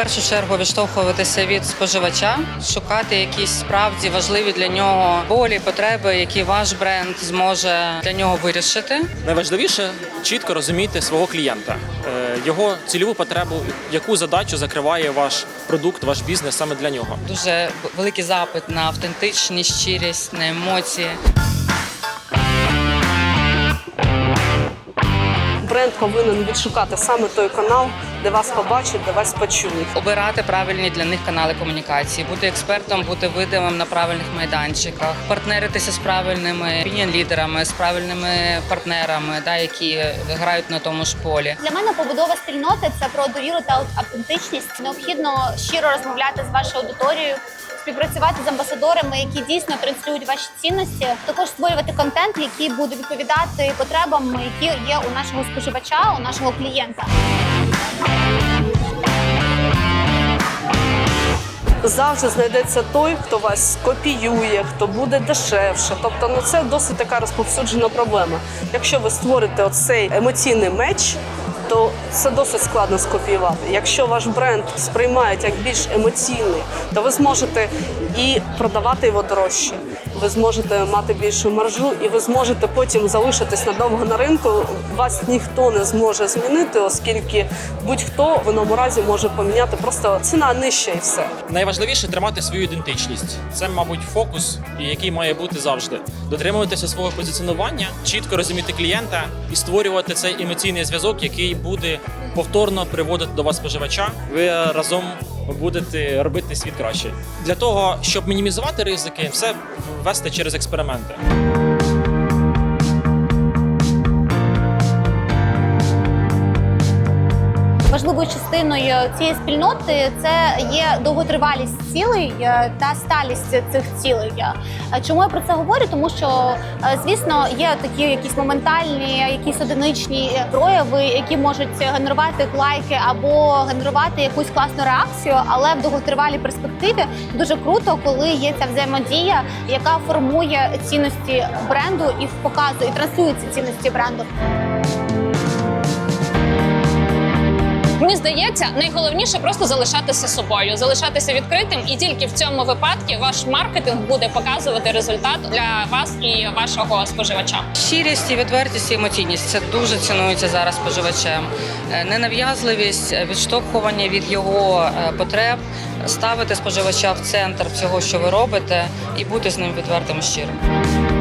першу чергу відштовхуватися від споживача, шукати якісь справді важливі для нього болі, потреби, які ваш бренд зможе для нього вирішити. Найважливіше чітко розуміти свого клієнта, е, його цільову потребу, яку задачу закриває ваш продукт, ваш бізнес саме для нього. Дуже великий запит на автентичність, щирість, на емоції. Бренд повинен відшукати саме той канал, де вас побачать, де вас почують. Обирати правильні для них канали комунікації, бути експертом, бути видимим на правильних майданчиках, партнеритися з правильними опініон-лідерами, з правильними партнерами, да, які грають на тому ж полі. Для мене побудова спільноти це про довіру та автентичність. Необхідно щиро розмовляти з вашою аудиторією, співпрацювати з амбасадорами, які дійсно транслюють ваші цінності. Також створювати контент, який буде відповідати потребам, які є у нашого споживача, у нашого клієнта. Завжди знайдеться той, хто вас копіює, хто буде дешевше. Тобто, ну це досить така розповсюджена проблема. Якщо ви створите оцей емоційний меч, то це досить складно скопіювати. Якщо ваш бренд сприймають як більш емоційний, то ви зможете і продавати його дорожче. Ви зможете мати більшу маржу, і ви зможете потім залишитись надовго на ринку. Вас ніхто не зможе змінити, оскільки будь-хто в одному разі може поміняти просто ціна нижча і все. Найважливіше тримати свою ідентичність. Це, мабуть, фокус, який має бути завжди. Дотримуватися свого позиціонування, чітко розуміти клієнта і створювати цей емоційний зв'язок, який буде повторно приводити до вас споживача. Ви разом будете робити світ краще. Для того, щоб мінімізувати ризики, все вести через експерименти. Важливою частиною цієї спільноти це є довготривалість цілей е, та сталість цих цілей. Е, Чому я про це говорю? Тому що, е, звісно, є такі якісь моментальні, якісь одиничні прояви, які можуть генерувати лайки або генерувати якусь класну реакцію, але в довготривалій перспективі дуже круто, коли є ця взаємодія, яка формує цінності бренду і показує і транслює ці цінності бренду. Здається, найголовніше просто залишатися собою, залишатися відкритим, і тільки в цьому випадку ваш маркетинг буде показувати результат для вас і вашого споживача. Щирість і відвертість і емоційність це дуже цінується зараз споживачем. Е, Ненав'язливість, е, відштовхування від його е, потреб, ставити споживача в центр всього, що ви робите, і бути з ним відвертим і щирим.